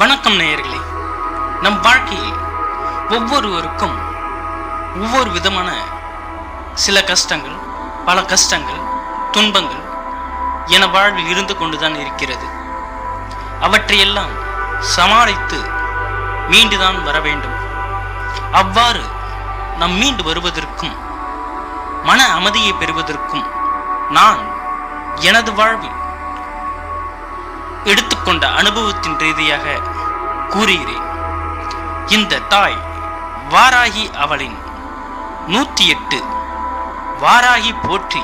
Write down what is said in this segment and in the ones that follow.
வணக்கம் நேயர்களே. நம் வாழ்க்கையில் ஒவ்வொருவருக்கும் ஒவ்வொரு விதமான சில கஷ்டங்கள் பல கஷ்டங்கள் துன்பங்கள் என வாழ்வில் இருந்து கொண்டுதான் இருக்கிறது. அவற்றையெல்லாம் சமாளித்து மீண்டுதான் வர வேண்டும். அவ்வாறு நம் மீண்டு வருவதற்கும் மன அமைதியை பெறுவதற்கும் நான் எனது வாழ்வில் எடுத்துக்கொண்ட அனுபவத்தின் ரீதியாக கூறுகிறேன். இந்த தாய் வாராகி அவளின் நூற்றி எட்டு வாராகி போற்றி.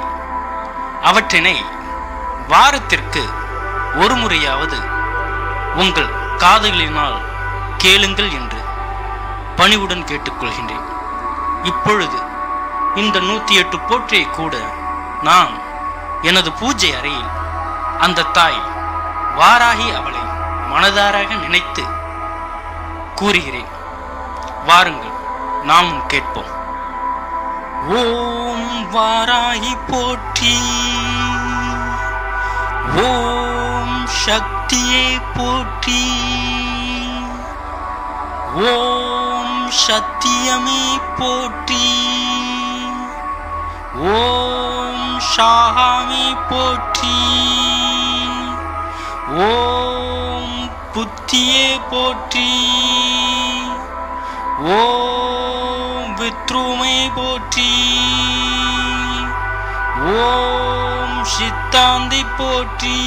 அவற்றினை வாரத்திற்கு ஒரு முறையாவது உங்கள் காதுகளினால் கேளுங்கள் என்று பணிவுடன் கேட்டுக்கொள்கின்றேன். இப்பொழுது இந்த நூற்றி எட்டு போற்றியை கூட நான் எனது பூஜை அறையில் அந்த தாய் வாராகி அவளை மனதாராக நினைத்து கூறுகிறேன். வாருங்கள் நாமும் கேட்போம். ஓம் வாராகி போற்றி. ஓம் சக்தியை போற்றி. ஓம் சத்தியமே போற்றி. ஓம் சாகாமே போற்றி. ஓம் புத்தியே போற்றி. ஓம் வித்ருமை போற்றி. ஓம் சித்தாந்தி போற்றி.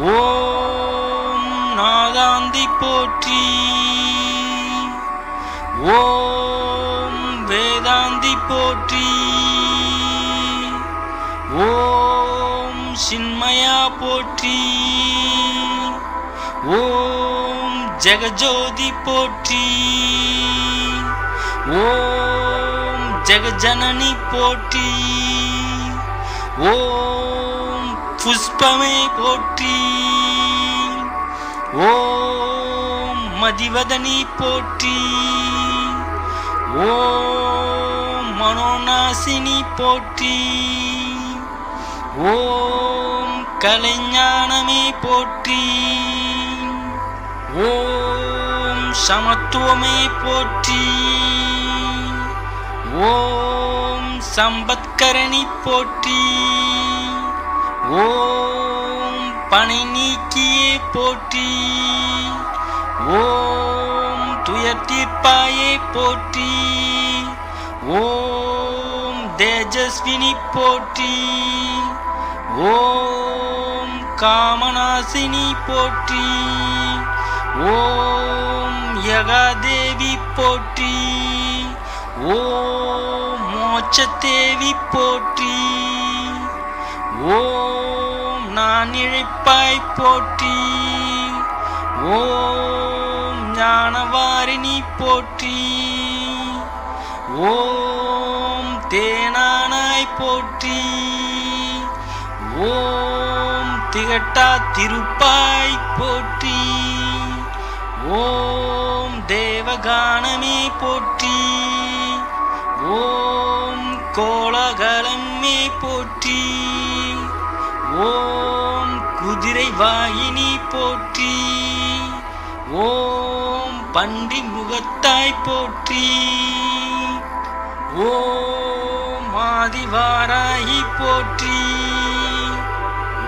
ஓம் நாதாந்தி போற்றி. ஓம் வேதாந்தி போற்றி. ஓம் சின்மயா போற்றி. ஓம் ஜெகஜோதி போற்றி. ஓம் ஜெகஜனனி போற்றி. ஓம் புஷ்பமே போற்றி. ஓம் மதிவதனி போற்றி. ஓம் மனோநாசினி போற்றி. ஓம் கலைஞானமே போற்றி. ஓம் சமத்துவமே போற்றி. ஓம் சம்பத்கரணி போற்றி. ஓம் பனை நீக்கியே போற்றி. ஓம் துயர் தீர்ப்பாயே போற்றி. ஓம் தேஜஸ்வினி போற்றி ஓம் காமநாசினி போற்றி ஓம் யகாதேவி போற்றி ஓம் மோட்சத்தேவி போற்றி ஓம் நான் இழைப்பாய் போற்றி ஓம் ஞானவாரிணி போற்றி ஓம் தேனானாய் போற்றி. ஓம் திகட்டா திருப்பாய் போற்றி. ஓம் தேவகானமே போற்றி. ஓம் கோலகலமே போற்றி. ஓம் குதிரை வாயினி போற்றி. ஓம் பன்றி முகத்தாய் போற்றி. ஓம் ஆதிவாராகி போற்றி.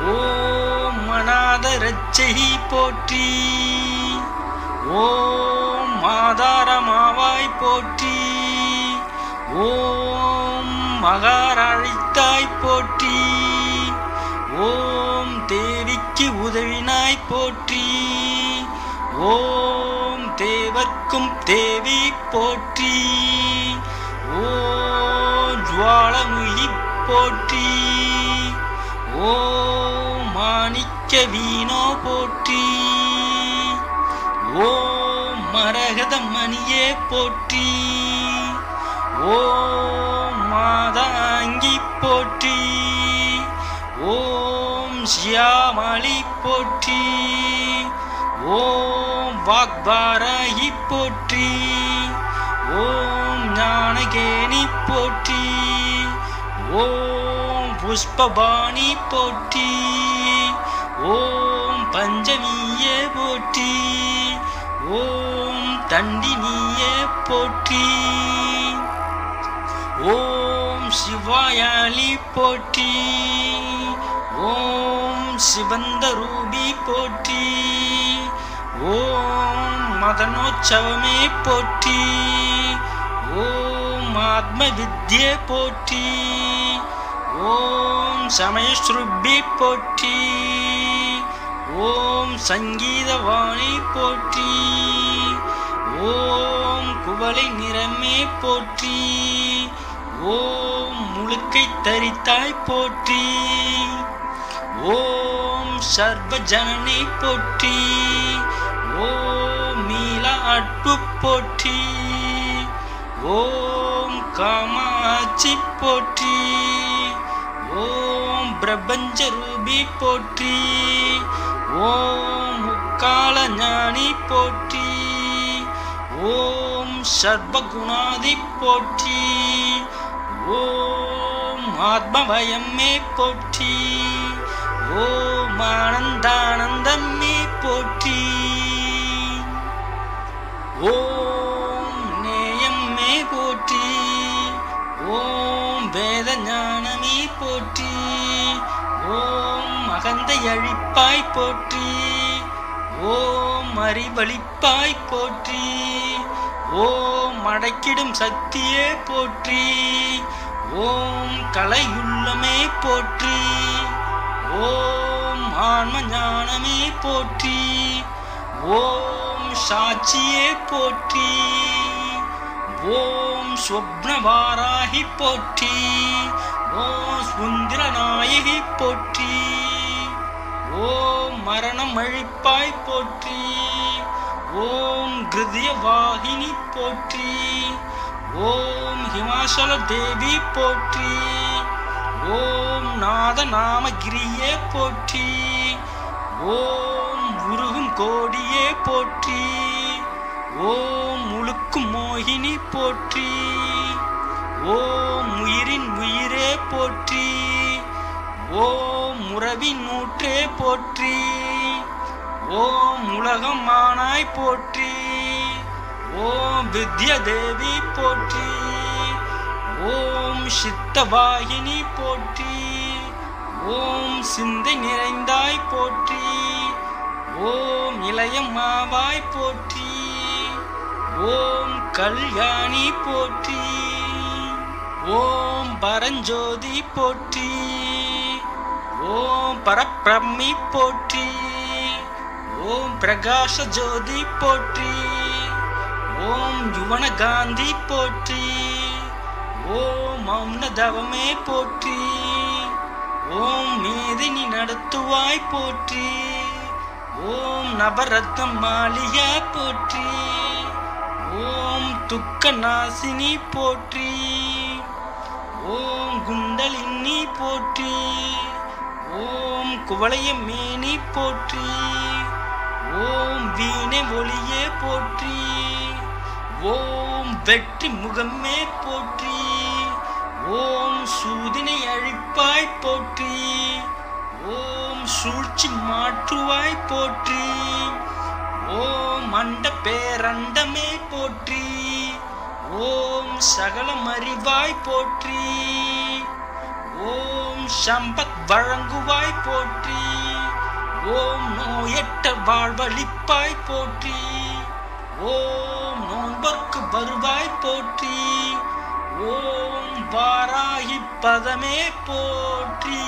ஓம் மனாத ரச்சகி போற்றி. ஓம் மாதாரமாவாய் போற்றி. ஓம் மகாராழித்தாய் போற்றி. ஓம் தேவிக்கு உதவினாய் போற்றி. ஓம் தேவர்க்கும் தேவி போற்றி. ஓம் ஜுவாலமுகி போற்றி. ஓ மாணிக்க வீணோ போற்றி. ஓ மரகத மணியே போற்றி. ஓ மாதாங்கி போற்றி. ஓம் சியாமளி போற்றி. ஓம் வாக்பாராகி போற்றி. ஓம் ஞானகேணி போற்றி. ஓம் புஷ்பபாணி போற்றி. ஓம் பஞ்சமிய போற்றி. ஓம் தண்டினிய போற்றி. ஓம் சிவாயாளி போற்றி. ஓம் சிவந்த ரூபி போற்றி. ஓம் மதனோற்சவமே போற்றி. ஓம் ஆத்ம வித்யே போற்றி. ஓம் சமயஸ்ருபி போற்றி. ஓம் சங்கீதவாணி போற்றி. ஓம் குவளை நிறமே போற்றி. ஓம் முழுக்கை தரித்தாய் போற்றி. ஓம் சர்வஜனனை போற்றி. ஓம் மீளா அட்பு போற்றி. ஓம் காமாட்சி போற்றி. ஓம் பிரபஞ்ச ரூபி போற்றி. ஓம் முக்கால ஞானி போற்றி. ஓம் சர்வகுணாதி போற்றி. ஓம் ஆத்மவயம்மே போற்றி. ஓம் ஆனந்தானந்தம்மே போற்றி. ஓம் நேயம்மே போற்றி. ஓம் வேத ஞானமே போற்றி. ஓம் அகந்தை அழிப்பாய் போற்றி. ஓம் அறிவழிப்பாய் போற்றி. ஓம் அடைக்கிடும் சக்தியே போற்றி. ஓம் கலையுள்ளமே போற்றி. ஓம் ஆன்ம ஞானமே போற்றி. ஓம் சாட்சியே போற்றி. ஓம் ஸ்வப்னவாராகி போற்றி. ஓம் சுந்தரநாயகி போற்றி. ஓம் மரணம் அழிப்பாய் போற்றி. ஓம் கிருதிய வாகினி போற்றி. ஓம் ஹிமாச்சல தேவி போற்றி. ஓம் நாத நாமகிரியே போற்றி. ஓம் உருகும் கோடியே போற்றி. ஓம் முழுக்கும் மோகினி போற்றி. ஓம் உயிரின் உயிரே போற்றி. ஓம் உறவின் நூற்றே போற்றி. ஓம் உலகம் மானாய் போற்றி. ஓம் வித்ய தேவி போற்றி. ஓம் சித்தவாகினி போற்றி. ஓம் சிந்தை நிறைந்தாய் போற்றி. ஓம் இளையம்மாவாய் போற்றி. ஓம் கல்யாணி போற்றி ஓம் பரஞ்சோதி போற்றி ஓம் பரப்பிரம்மி போற்றி ஓம் பிரகாஷ ஜோதி போற்றி ஓம் யுவன காந்தி போற்றி ஓம் மௌன தவமே போற்றி ஓம் மேதினி நடத்துவாய் போற்றி ஓம் நவரத்னம் மாளிகா போற்றி. துக்க நாசினி போற்றி. ஓம் குண்டலினி போற்றி. ஓம் குவளைய மேனி போற்றி. ஓம் வீணை ஒளியே போற்றி. ஓம் வெற்றி முகமே போற்றி. ஓம் சூதினை அழிப்பாய் போற்றி. ஓம் சூழ்ச்சி மாற்றுவாய் போற்றி. ஓம் அண்ட பேரண்டமே போற்றி. ஓம் சகலம் அறிவாய் போற்றி. ஓம் சம்பத் வழங்குவாய் போற்றி. ஓம் நோயற்ற வாழ்வழிப்பாய் போற்றி. ஓம் நோன்பர்க்கு வருவாய் போற்றி. ஓம் வாராகி பதமே போற்றி.